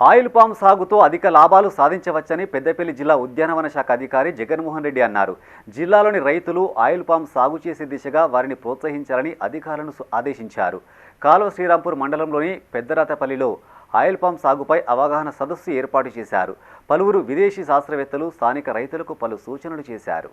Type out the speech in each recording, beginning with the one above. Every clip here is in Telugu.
ఆయిల్ పామ్ సాగుతో అధిక లాభాలు సాధించవచ్చని పెద్దపల్లి జిల్లా ఉద్యానవన శాఖ అధికారి జగన్మోహన్ రెడ్డి అన్నారు. జిల్లాలోని రైతులు ఆయిల్ పామ్ సాగు చేసే దిశగా వారిని ప్రోత్సహించాలని అధికారులను ఆదేశించారు. కాలువ శ్రీరాంపూర్ మండలంలోని పెద్దరాతపల్లిలో ఆయిల్ పామ్ సాగుపై అవగాహన సదస్సు ఏర్పాటు చేశారు. పలువురు విదేశీ శాస్త్రవేత్తలు స్థానిక రైతులకు పలు సూచనలు చేశారు.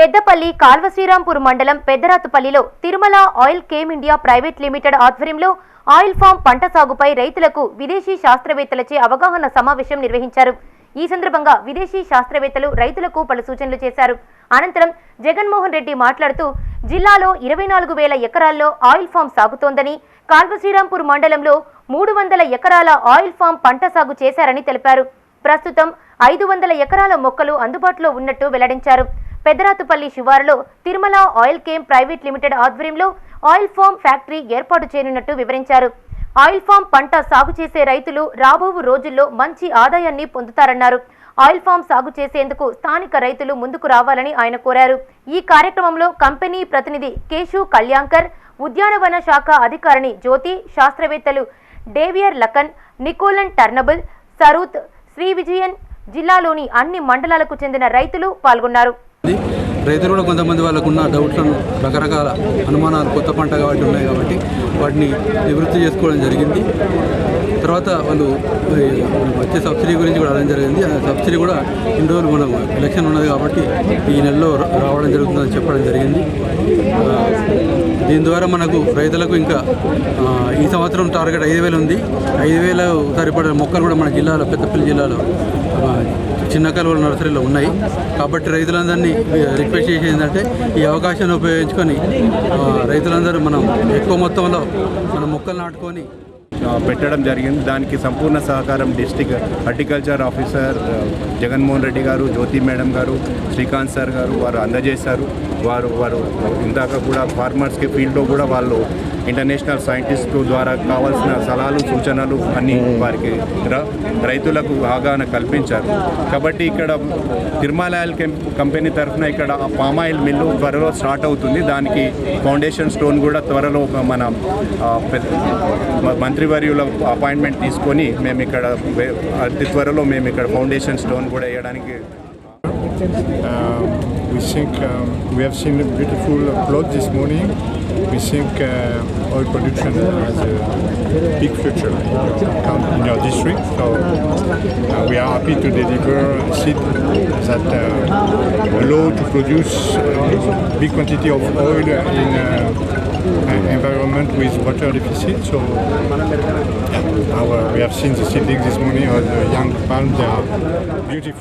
పెద్దపల్లి కాల్వ శ్రీరాంపూర్ మండలం పెద్దరాతుపల్లిలో Tirumala oil chem India private limited ఆధ్వర్యంలో ఆయిల్ ఫామ్ పంట సాగుపై రైతులకు విదేశీ శాస్త్రవేత్తలచే అవగాహన సమావేశం నిర్వహించారు. ఈ సందర్భంగా విదేశీ శాస్త్రవేత్తలు రైతులకు పలు సూచనలు చేశారు. అనంతరం జగన్మోహన్ రెడ్డి మాట్లాడుతూ జిల్లాలో ఇరవై నాలుగు వేల ఎకరాల్లో ఆయిల్ ఫామ్ సాగుతోందని కాల్వ శ్రీరాంపూర్ మండలంలో మూడు వందల ఎకరాల ఆయిల్ ఫామ్ పంట సాగు చేశారని తెలిపారు. ప్రస్తుతం ఐదు వందల ఎకరాల మొక్కలు అందుబాటులో ఉన్నట్టు వెల్లడించారు. పెదరాతుపల్లి శివారులో Tirumala oil chem private limited ఆధ్వర్యంలో ఆయిల్ ఫామ్ ఫ్యాక్టరీ ఏర్పాటు చేయనున్నట్టు వివరించారు. ఆయిల్ ఫామ్ పంట సాగు చేసే రైతులు రాబో రోజుల్లో మంచి ఆదాయాన్ని పొందుతారన్నారు. ఆయిల్ ఫామ్ సాగు చేసేందుకు స్థానిక రైతులు ముందుకు రావాలని ఆయన కోరారు. ఈ కార్యక్రమంలో కంపెనీ ప్రతినిధి కేశు కళ్యాంకర్ ఉద్యానవన శాఖ అధికారిని జ్యోతి శాస్త్రవేత్తలు డేవియర్ లకన్ నికోలన్ టర్నబుల్ సరూత్ శ్రీ విజయన్ జిల్లాలోని అన్ని మండలాలకు చెందిన రైతులు పాల్గొన్నారు. రైతులు కూడా కొంతమంది వాళ్ళకున్న డౌట్లను రకరకాల అనుమానాలు కొత్త పంట కాబట్టి ఉన్నాయి కాబట్టి వాటిని నివృత్తి చేసుకోవడం జరిగింది. తర్వాత వాళ్ళు వచ్చే సబ్సిడీ గురించి కూడా అడగడం జరిగింది. ఆ సబ్సిడీ కూడా ఇన్ని రోజులు మనం ఎలక్షన్ ఉన్నది కాబట్టి ఈ నెలలో రావడం జరుగుతుందని చెప్పడం జరిగింది. దీని ద్వారా మనకు రైతులకు ఇంకా ఈ సంవత్సరం టార్గెట్ ఐదు వేలు ఉంది. ఐదు వేల సరిపడే మొక్కలు కూడా మన జిల్లాలో పెద్దపల్లి జిల్లాలో చిన్న కలువల నర్సరీలో ఉన్నాయి. కాబట్టి రైతులందరినీ రిక్వెస్ట్ చేసేది ఏంటంటే ఈ అవకాశాన్ని ఉపయోగించుకొని రైతులందరూ మనం ఎక్కువ మొత్తంలో మన మొక్కలు నాటుకొని పెట్టడం జరిగింది. దానికి సంపూర్ణ సహకారం district horticulture officer Jaganmohan Reddy గారు జ్యోతి మేడం గారు శ్రీకాంత్ సార్ గారు వారు అందజేశారు. వారు వారు ఇందాక కూడా ఫార్మర్స్కి ఫీల్డ్లో కూడా వాళ్ళు ఇంటర్నేషనల్ సైంటిస్ట్ ద్వారా కావాల్సిన సలహాలు సూచనలు అన్ని వారికి ర- రైతులకు అవగాహన కల్పించారు. కాబట్టి ఇక్కడ తిరుమల ఆయిల్ కంపెనీ తరఫున ఇక్కడ పామ్ ఆయిల్ మిల్లు త్వరలో స్టార్ట్ అవుతుంది. దానికి ఫౌండేషన్ స్టోన్ కూడా త్వరలో మన పెద్ద- మంత్రివర్యుల అపాయింట్మెంట్ తీసుకొని మేము ఇక్కడ అతి త్వరలో మేము ఇక్కడ ఫౌండేషన్ స్టోన్ కూడా వేయడానికి Um, we think um, we have seen a beautiful plot this morning. We think uh, oil production has a big future in your, in your district. So uh, we are happy to deliver seed that uh, allow to produce uh, big quantity of oil in uh, an environment with water deficit. So our, we have seen the seedlings this morning of the young palms. They are beautiful.